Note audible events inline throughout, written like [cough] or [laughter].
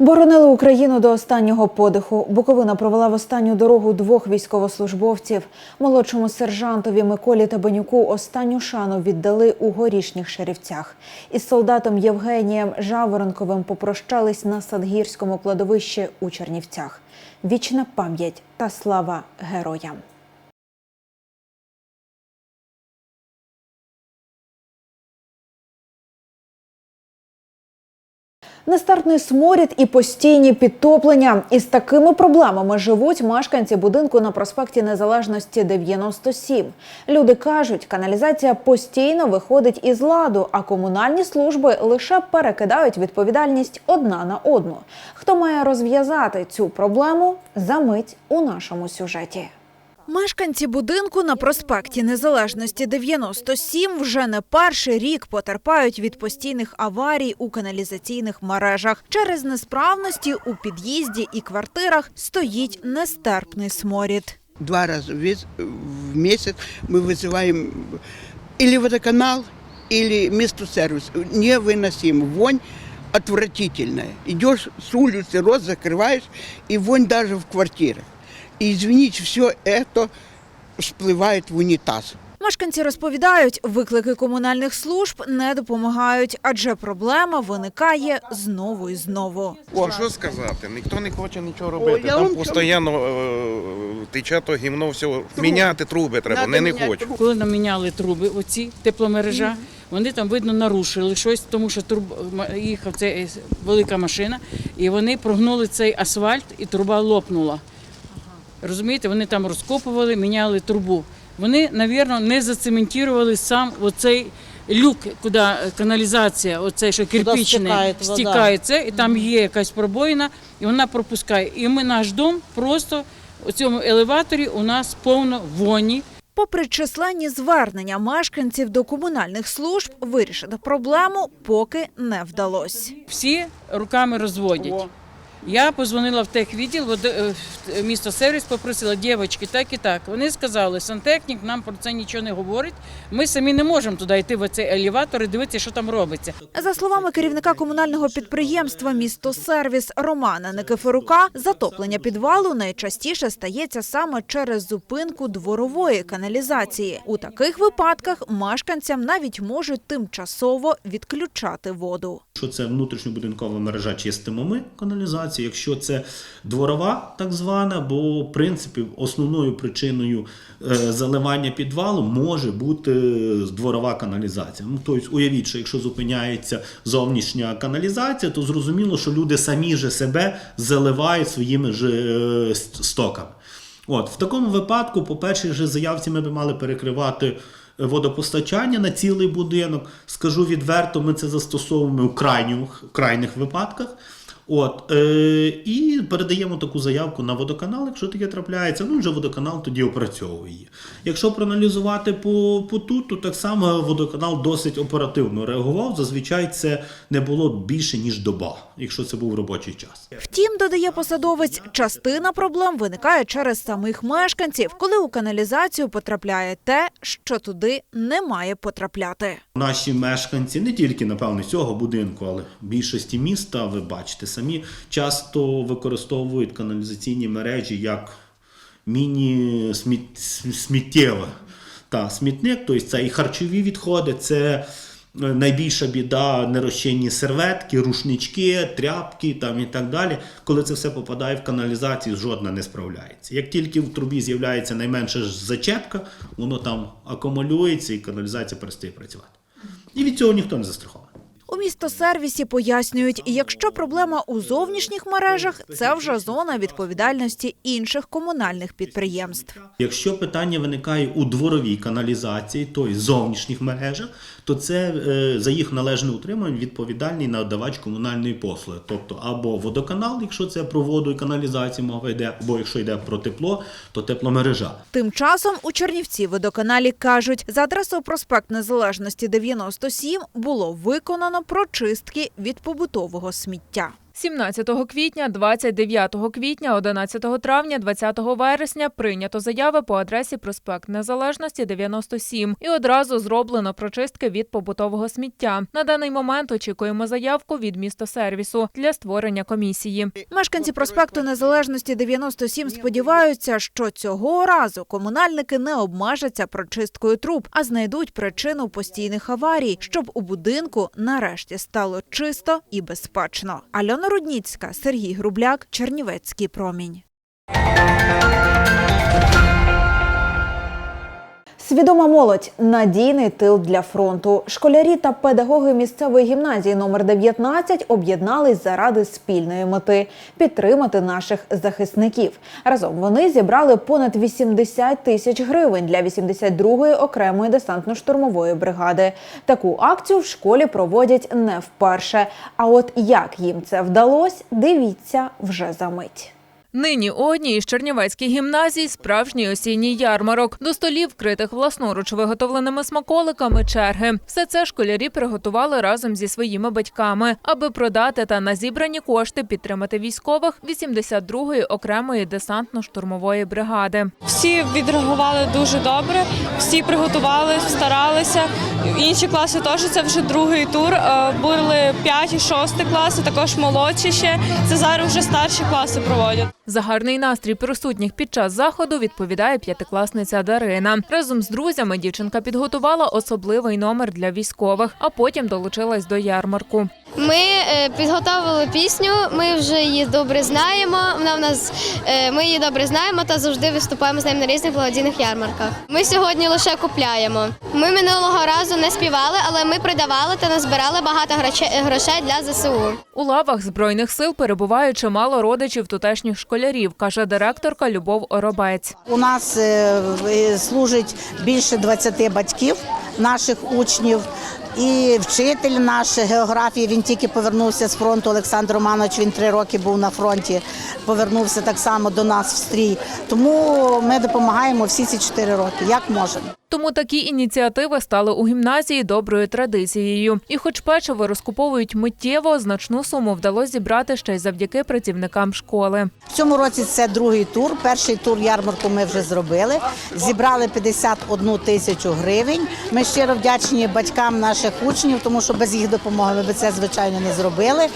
Боронили Україну до останнього подиху. Буковина провела в останню дорогу двох військовослужбовців. Молодшому сержантові Миколі Табанюку останню шану віддали у горішніх шерівцях. Із солдатом Євгенієм Жаворонковим попрощались на Садгірському кладовищі у Чернівцях. Вічна пам'ять та слава героям. Нестартний сморід і постійні підтоплення. Із такими проблемами живуть мешканці будинку на проспекті Незалежності 97. Люди кажуть, каналізація постійно виходить із ладу, а комунальні служби лише перекидають відповідальність одна на одну. Хто має розв'язати цю проблему? За мить у нашому сюжеті. Мешканці будинку на проспекті Незалежності 97 вже не перший рік потерпають від постійних аварій у каналізаційних мережах. Через несправності у під'їзді і квартирах стоїть нестерпний сморід. два раза в вес- в месяц мы вызываем или водоканал, или сервис. Невыносимо. Вонь отвратительная. Идешь с улицы, рот закрываешь, и вонь даже в квартирах. И, извините, все это всплывает в унитаз. Мешканці розповідають, виклики комунальних служб не допомагають, адже проблема виникає знову і знову. Що, що сказати? Ніхто не хоче нічого робити. я Там вам постійно е, тече то гімно, все. Міняти труби треба, Надо не, не міняти хочу. Коли нам міняли труби, оці тепломережа, вони там видно нарушили щось, тому що труб їхав ця е, велика машина, і вони прогнули цей асфальт, і труба лопнула. Розумієте, вони там розкопували, міняли трубу. Вони, мабуть, не зацементували сам оцей люк, куди каналізація, оцей, що стікає стікає це, і там є якась пробоїна, і вона пропускає. І ми наш дом просто у цьому елеваторі у нас повно воні. Попри численні звернення мешканців до комунальних служб, вирішити проблему поки не вдалося. всі руками розводять. Я позвонила в техвідділ, в місто сервіс, попросила дівчатки, так і так. Вони сказали, сантехнік нам про це нічого не говорить. Ми самі не можемо туди йти в цей елеватор і дивитися, що там робиться. За словами керівника комунального підприємства Місто Сервіс Романа Никифорука, затоплення підвалу найчастіше стається саме через зупинку дворової каналізації. У таких випадках мешканцям навіть можуть тимчасово відключати воду. Якщо це внутрішньобудинкова мережа, чистимо ми каналізацію. Якщо це дворова, так звана, бо в принципі основною причиною е, заливання підвалу може бути е, дворова каналізація. Ну тобто, уявіть, що якщо зупиняється зовнішня каналізація, то зрозуміло, що люди самі же себе заливають своїми ж е, стоками. От в такому випадку, по першій же заявці, ми б мали перекривати водопостачання на цілий будинок. Скажу відверто, ми це застосовуємо у крайніх, крайніх випадках. От, е, і передаємо таку заявку на водоканал, якщо таке трапляється, ну вже водоканал тоді опрацьовує її. Якщо проаналізувати по, по тут, то так само водоканал досить оперативно реагував. Зазвичай це не було більше, ніж доба, якщо це був робочий час. Втім, додає посадовець, частина проблем виникає через самих мешканців, коли у каналізацію потрапляє те, що туди не має потрапляти. Наші мешканці, не тільки напевно цього будинку, але більшості міста, ви бачите самі, часто використовують каналізаційні мережі як міні-сміттєве. Та смітник, тобто це і харчові відходи, це е, найбільша біда нерозчинні серветки, рушнички, тряпки там і так далі. Коли це все попадає в каналізацію, жодна не справляється. Як тільки в трубі з'являється найменша зачепка, воно там акумулюється і каналізація перестає працювати. І від цього ніхто не застрахований. У містосервісі пояснюють, якщо проблема у зовнішніх мережах, це вже зона відповідальності інших комунальних підприємств. Якщо питання виникає у дворовій каналізації, тобто зовнішніх мережах, то це е, за їх належне утримання відповідальний надавач комунальної послуги, тобто або водоканал, якщо це про воду і каналізацію мова йде, або якщо йде про тепло, то тепломережа. Тим часом у Чернівці водоканалі кажуть, за адресою проспект Незалежності 97 було виконано прочистки від побутового сміття. 17 квітня, 29 квітня, 11 травня, 20 вересня прийнято заяви по адресі проспект Незалежності 97 і одразу зроблено прочистки від побутового сміття. На даний момент очікуємо заявку від містосервісу для створення комісії. Мешканці проспекту Незалежності 97 сподіваються, що цього разу комунальники не обмежаться прочисткою труб, а знайдуть причину постійних аварій, щоб у будинку нарешті стало чисто і безпечно. Альона Рудніцька, Сергій Грубляк, Чернівецький промінь. Свідома молодь надійний тил для фронту. Школярі та педагоги місцевої гімназії номер 19 об'єднались заради спільної мети підтримати наших захисників. Разом вони зібрали понад 80 тисяч гривень для 82-ї окремої десантно-штурмової бригади. Таку акцію в школі проводять не вперше. А от як їм це вдалося, дивіться вже за мить. Нині у одній із чернівецьких гімназій справжній осінній ярмарок. До столів, вкритих власноруч виготовленими смаколиками, черги. Все це школярі приготували разом зі своїми батьками, аби продати та на зібрані кошти підтримати військових 82-ї окремої десантно-штурмової бригади. Всі відреагували дуже добре, всі приготувалися, старалися. Інші класи теж це вже другий тур. Е, Були 5 і 6 класи, також молодші ще. Це зараз вже старші класи проводять. За гарний настрій присутніх під час заходу відповідає п'ятикласниця Дарина. Разом з друзями дівчинка підготувала особливий номер для військових, а потім долучилась до ярмарку. Ми е, підготовили пісню, ми вже її добре знаємо. Вона в нас е, ми її добре знаємо та завжди виступаємо з нею на різних благодійних ярмарках. Ми сьогодні лише купляємо. Ми минулого разу не співали, але ми продавали та назбирали багато грошей- грошей для ЗСУ. У лавах збройних сил перебуває чимало родичів тутешніх школярів, каже директорка Любов Оробець. У нас е, служить більше 20 батьків наших учнів. І вчитель наш географії він тільки повернувся з фронту. Олександр Романович він три роки був на фронті. Повернувся так само до нас в стрій. Тому ми допомагаємо всі ці чотири роки, як можемо. Тому такі ініціативи стали у гімназії доброю традицією. І, хоч печиво розкуповують миттєво, значну суму вдалося зібрати ще й завдяки працівникам школи. В цьому році це другий тур. Перший тур ярмарку ми вже зробили. Зібрали 51 тисячу гривень. Ми щиро вдячні батькам наших учнів, тому що без їх допомоги ми б це звичайно не зробили.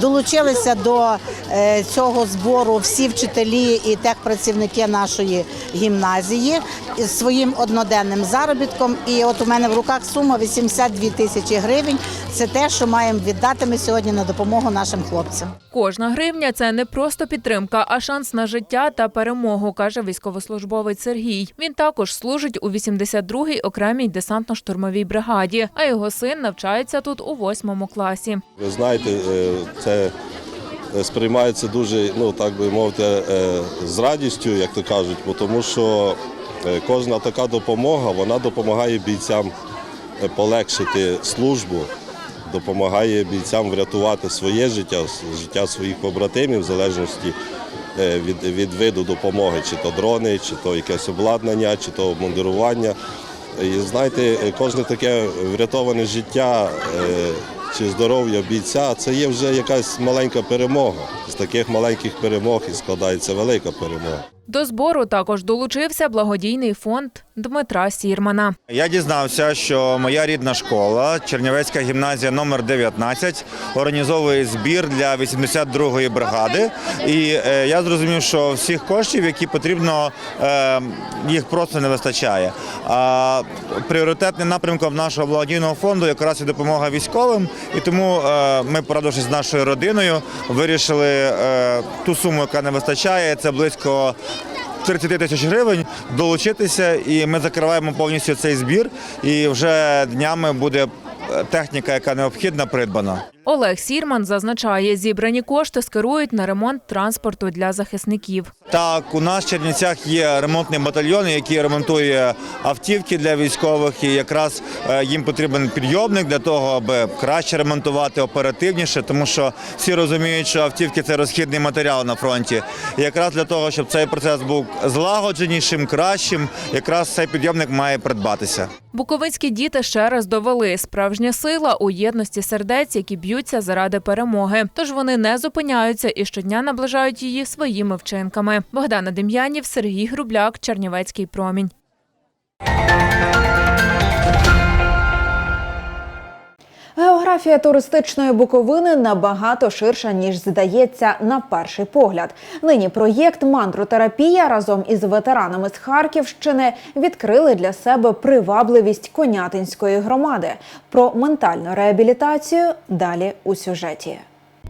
Долучилися до е, цього збору всі вчителі і техпрацівники нашої гімназії своїм одноденним заробітком. І от у мене в руках сума 82 тисячі гривень. Це те, що маємо віддати ми сьогодні на допомогу нашим хлопцям. Кожна гривня це не просто підтримка, а шанс на життя та перемогу, каже військовослужбовець Сергій. Він також служить у 82-й окремій десантно-штурмовій бригаді, а його син навчається тут у восьмому класі. Ви знаєте, е, це е, сприймається дуже, ну так би мовити, е, з радістю, як то кажуть, бо тому що кожна така допомога вона допомагає бійцям е, полегшити службу, допомагає бійцям врятувати своє життя, життя своїх побратимів, в залежності е, від, від виду допомоги, чи то дрони, чи то якесь обладнання, чи то обмундирування. І знаєте, е, кожне таке врятоване життя е, чи здоров'я бійця це є вже якась маленька перемога. З таких маленьких перемог і складається велика перемога. До збору також долучився благодійний фонд Дмитра Сірмана. Я дізнався, що моя рідна школа, Чернівецька гімназія номер 19, організовує збір для 82-ї бригади. І е, я зрозумів, що всіх коштів, які потрібно, е, їх просто не вистачає. А пріоритетним напрямком нашого благодійного фонду якраз і допомога військовим. І тому е, ми, порадившись з нашою родиною, вирішили ту суму, яка не вистачає, це близько 30 тисяч гривень долучитися, і ми закриваємо повністю цей збір. І вже днями буде техніка, яка необхідна, придбана. Олег Сірман зазначає, зібрані кошти скерують на ремонт транспорту для захисників. Так, у нас в Чернівцях є ремонтний батальйон, який ремонтує автівки для військових, і якраз е, їм потрібен підйомник для того, аби краще ремонтувати оперативніше, тому що всі розуміють, що автівки це розхідний матеріал на фронті. І якраз для того, щоб цей процес був злагодженішим, кращим, якраз цей підйомник має придбатися. Буковинські діти ще раз довели справжня сила у єдності сердець, які б'ються заради перемоги. Тож вони не зупиняються і щодня наближають її своїми вчинками. Богдана Дем'янів, Сергій Грубляк, Чернівецький промінь. Географія туристичної Буковини набагато ширша ніж здається на перший погляд. Нині проєкт мандротерапія разом із ветеранами з Харківщини відкрили для себе привабливість Конятинської громади. Про ментальну реабілітацію далі у сюжеті.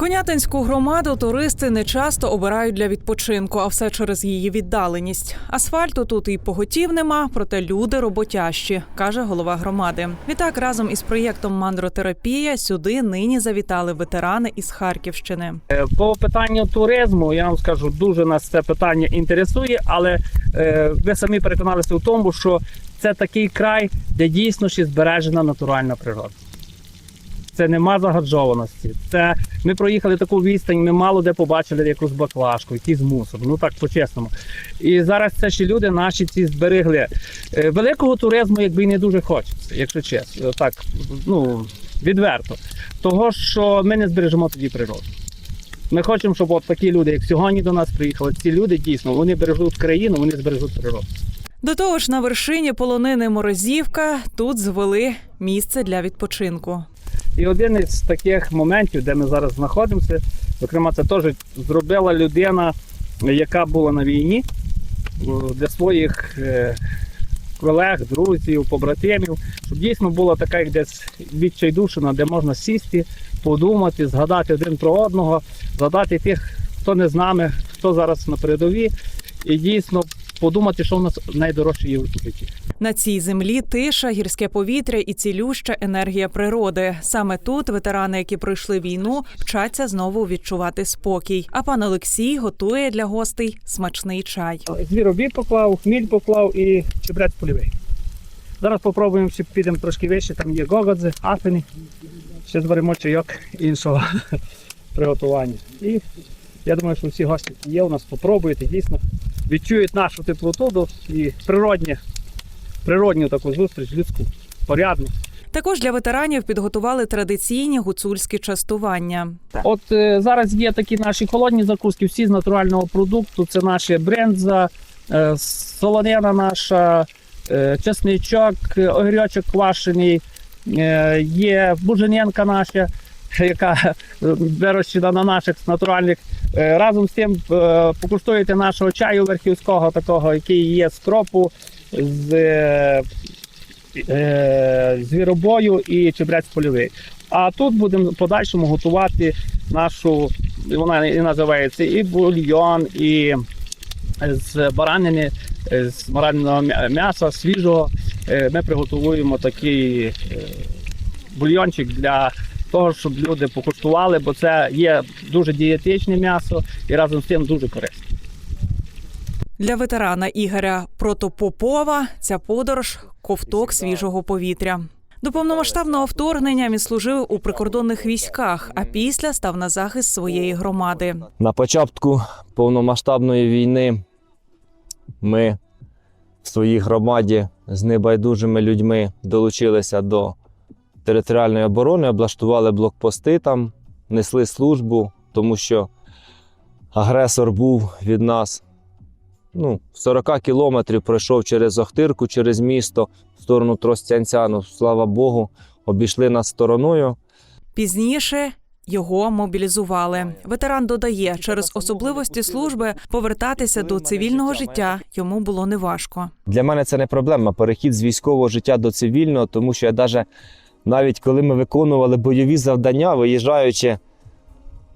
Конятинську громаду туристи не часто обирають для відпочинку, а все через її віддаленість. Асфальту тут і поготів нема, проте люди роботящі, каже голова громади. Відтак разом із проєктом Мандротерапія сюди нині завітали ветерани із Харківщини. По питанню туризму я вам скажу, дуже нас це питання інтересує, але е, ви самі переконалися в тому, що це такий край, де дійсно ще збережена натуральна природа. Це нема загаджованості. Це ми проїхали таку відстань, ми мало де побачили якусь баклажку, якийсь мусор. Ну так по-чесному. І зараз це ще люди наші ці зберегли. Е, Великого туризму, якби і не дуже хочеться, якщо чесно. Так, ну відверто. Того, що ми не збережемо тоді природу. Ми хочемо, щоб от такі люди, як сьогодні до нас приїхали, ці люди дійсно вони бережуть країну, вони збережуть природу. До того ж, на вершині полонини Морозівка тут звели місце для відпочинку. І один із таких моментів, де ми зараз знаходимося, зокрема, це теж зробила людина, яка була на війні для своїх е, колег, друзів, побратимів, щоб дійсно була така, як десь відчайдушена, де можна сісти, подумати, згадати один про одного, згадати тих, хто не з нами, хто зараз на передовій, і дійсно подумати, що в нас найдорожче є у житті. На цій землі тиша, гірське повітря і цілюща енергія природи. Саме тут ветерани, які пройшли війну, вчаться знову відчувати спокій. А пан Олексій готує для гостей смачний чай. Звіробій поклав, хміль поклав і чебрець польовий. Зараз спробуємо, ще підемо трошки вище, там є гогодзи, афини. Ще зваримо чайок іншого [laughs] приготування. І я думаю, що всі гості, є у нас, спробують дійсно відчують нашу теплоту і природні, природню таку зустріч, людську, порядну. Також для ветеранів підготували традиційні гуцульські частування. От е, зараз є такі наші холодні закуски, всі з натурального продукту. Це наші бренза, е, солонина наша, е, чесничок, е, огірочок квашений, е, є бужененка наша, [laughs] яка е, вирощена на наших натуральних. Е, Разом з тим е, покуштуєте нашого чаю верхівського, такого, який є з кропу, з е, е, звіробою і чебрець польовий. А тут будемо в подальшому готувати нашу, вона і називається і бульйон, і з баранини, е, з баранного м'яса свіжого. Е, Ми приготуємо такий е, бульйончик для того, щоб люди покуштували, бо це є дуже дієтичне м'ясо і разом з тим дуже корисне. Для ветерана Ігоря Протопопова ця подорож ковток свіжого повітря. До повномасштабного вторгнення він служив у прикордонних військах, а після став на захист своєї громади. На початку повномасштабної війни ми в своїй громаді з небайдужими людьми долучилися до територіальної оборони, облаштували блокпости там, несли службу, тому що агресор був від нас ну, 40 кілометрів пройшов через Охтирку, через місто в сторону Тростянця. Ну, слава Богу, обійшли нас стороною. Пізніше його мобілізували. Ветеран додає, через особливості служби повертатися до цивільного життя йому було неважко. Для мене це не проблема. Перехід з військового життя до цивільного, тому що я даже, навіть коли ми виконували бойові завдання, виїжджаючи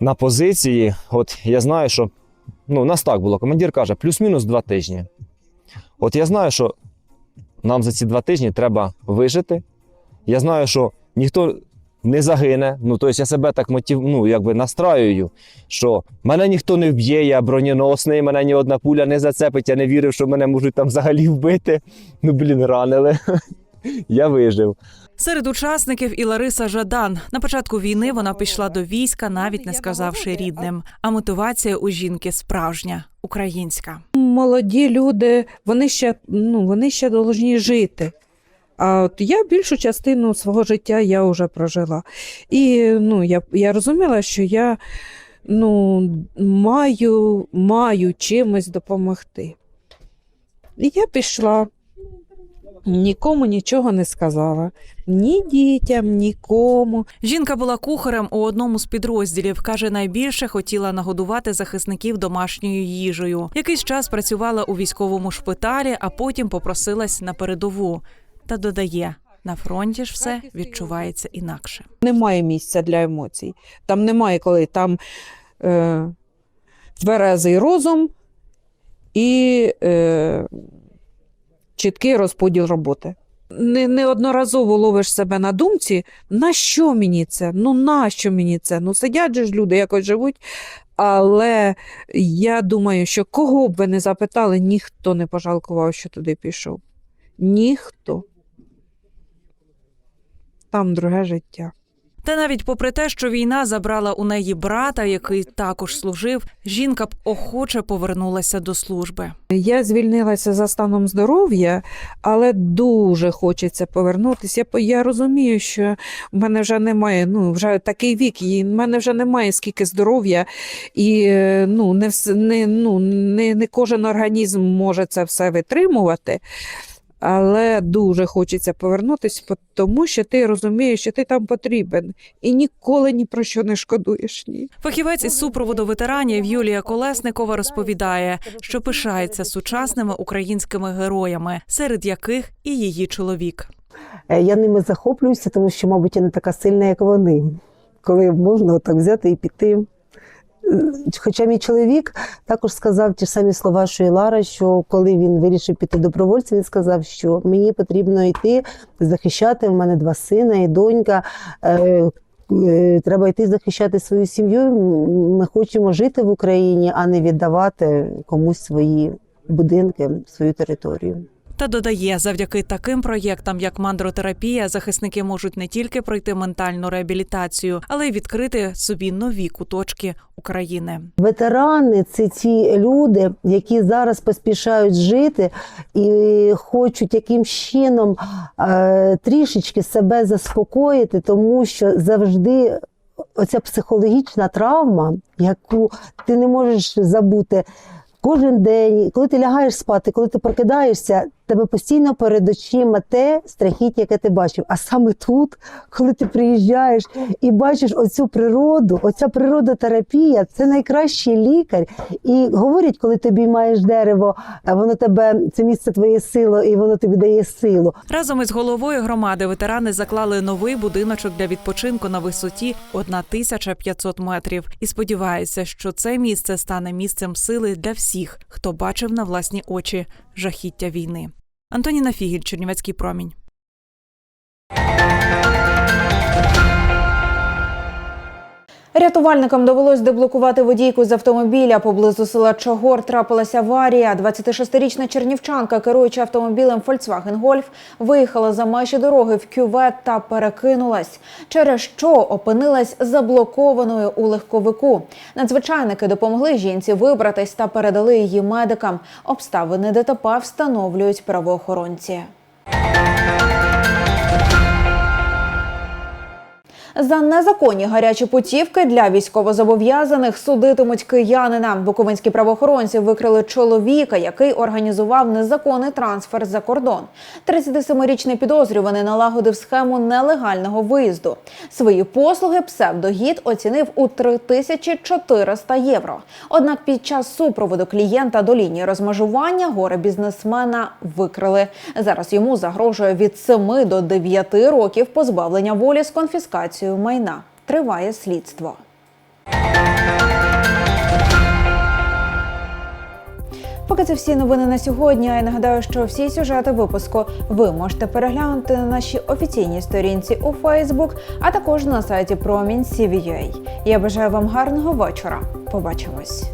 на позиції, от я знаю, що ну, у нас так було. Командир каже, плюс-мінус два тижні. От я знаю, що нам за ці два тижні треба вижити. Я знаю, що ніхто не загине. Ну, тобто я себе так мотив, ну, якби настраюю, що мене ніхто не вб'є, я броненосний, мене ні одна пуля не зацепить, я не вірив, що мене можуть там взагалі вбити. Ну, блін, ранили. [laughs] Я вижив. Серед учасників і Лариса Жадан. На початку війни вона пішла до війська, навіть не сказавши рідним. А мотивація у жінки справжня, українська. Молоді люди, вони ще, ну, вони ще повинні жити. А от я більшу частину свого життя я вже прожила. І ну, я, я розуміла, що я ну, маю, маю чимось допомогти. І я пішла, нікому нічого не сказала. Ні дітям, нікому. Жінка була кухарем у одному з підрозділів. каже, найбільше хотіла нагодувати захисників домашньою їжею. Якийсь час працювала у військовому шпиталі, а потім попросилась на передову. Та додає. На фронті ж все відчувається інакше. Немає місця для емоцій. Там немає коли там е, тверезий розум і е, чіткий розподіл роботи. Не, неодноразово ловиш себе на думці, на що мені це? Ну нащо мені це? Ну сидять же ж люди, якось живуть. Але я думаю, що кого б ви не запитали, ніхто не пожалкував, що туди пішов. Ніхто. Там друге життя. Та навіть попри те, що війна забрала у неї брата, який також служив, жінка б охоче повернулася до служби. Я звільнилася за станом здоров'я, але дуже хочеться повернутися. Я, я розумію, що в мене вже немає, ну вже такий вік, і в мене вже немає скільки здоров'я, і е, ну, не, не, ну, не, не кожен організм може це все витримувати. Але дуже хочеться повернутися, тому що ти розумієш, що ти там потрібен і ніколи ні про що не шкодуєш. Ні. Фахівець із супроводу ветеранів Юлія Колесникова розповідає, що пишається сучасними українськими героями, серед яких і її чоловік. Е, Я ними захоплююся, тому що, мабуть, я не така сильна, як вони. Коли можна так взяти і піти. Е, Хоча мій чоловік також сказав ті ж самі слова, що і Лара, що коли він вирішив піти добровольцем, він сказав, що мені потрібно йти захищати. В мене два сина і донька. Е, е, Треба йти захищати свою сім'ю. Ми хочемо жити в Україні, а не віддавати комусь свої будинки, свою територію. Та додає, завдяки таким проєктам, як мандротерапія, захисники можуть не тільки пройти ментальну реабілітацію, але й відкрити собі нові куточки України. Ветерани це ті люди, які зараз поспішають жити і хочуть якимсь чином е, трішечки себе заспокоїти, тому що завжди оця психологічна травма, яку ти не можеш забути. Кожен день, коли ти лягаєш спати, коли ти прокидаєшся, тебе постійно перед очима те страхіття, яке ти бачив. А саме тут, коли ти приїжджаєш і бачиш оцю природу, оця природотерапія це найкращий лікар. І говорять, коли тобі маєш дерево, воно тебе це місце твоєї сили, і воно тобі дає силу. Разом із головою громади ветерани заклали новий будиночок для відпочинку на висоті 1500 метрів і сподіваються, що це місце стане місцем сили для всіх, хто бачив на власні очі жахіття війни. Антоніна Фігіль, Чернівецький промінь. Рятувальникам довелось деблокувати водійку з автомобіля поблизу села Чогор. Трапилася аварія. 26-річна чернівчанка, керуючи автомобілем Volkswagen Golf, виїхала за межі дороги в кювет та перекинулась, через що опинилась заблокованою у легковику. Надзвичайники допомогли жінці вибратись та передали її медикам. Обставини ДТП встановлюють правоохоронці. За незаконні гарячі путівки для військовозобов'язаних судитимуть киянина. Буковинські правоохоронці викрили чоловіка, який організував незаконний трансфер за кордон. 37-річний підозрюваний налагодив схему нелегального виїзду. Свої послуги псевдогід оцінив у 3400 євро. Однак під час супроводу клієнта до лінії розмежування горе бізнесмена викрили. Зараз йому загрожує від 7 до 9 років позбавлення волі з конфіскацією майна. Триває слідство. Поки це всі новини на сьогодні. Я нагадаю, що всі сюжети випуску ви можете переглянути на нашій офіційній сторінці у Facebook, а також на сайті Промінь CVUA. Я бажаю вам гарного вечора. Побачимось.